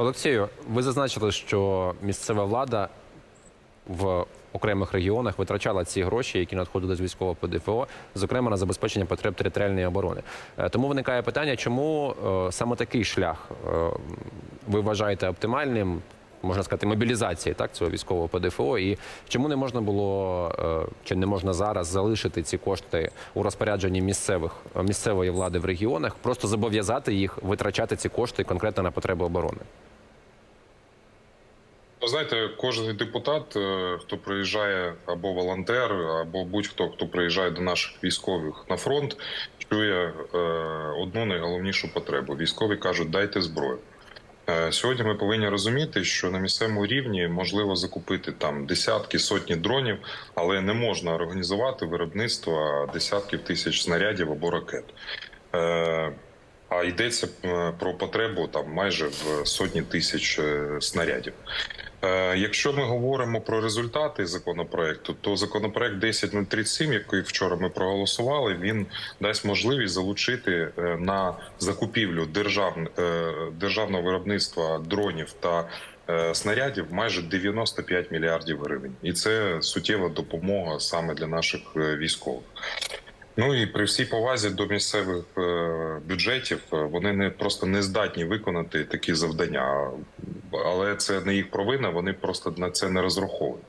Олексію, ви зазначили, що місцева влада в окремих регіонах витрачала ці гроші, які надходили з військового ПДФО, зокрема на забезпечення потреб територіальної оборони. Е, Тому виникає питання, чому е, саме такий шлях е, ви вважаєте оптимальним, можна сказати, мобілізації так цього військового ПДФО, і чому не можна було чи не можна зараз залишити ці кошти у розпорядженні місцевих місцевої влади в регіонах, просто зобов'язати їх витрачати ці кошти конкретно на потреби оборони? Ви знаєте, кожен депутат, е, хто приїжджає або волонтер, або будь-хто, хто приїжджає до наших військових на фронт, чує е, одну найголовнішу потребу. Військові кажуть, дайте зброю. Е, Сьогодні ми повинні розуміти, що на місцевому рівні можливо закупити там десятки, сотні дронів, але не можна організувати виробництво десятків тисяч снарядів або ракет. А йдеться е, про потребу там майже в сотні тисяч е, снарядів. Е, Якщо ми говоримо про результати законопроекту, то законопроект 10037, який вчора ми проголосували, він дасть можливість залучити на закупівлю держав, державного виробництва дронів та снарядів майже 95 мільярдів гривень, і це суттєва допомога саме для наших військових. Ну і при всій повазі до місцевих е, бюджетів е, вони не просто не здатні виконати такі завдання, але це не їх провина. Вони просто на це не розраховують.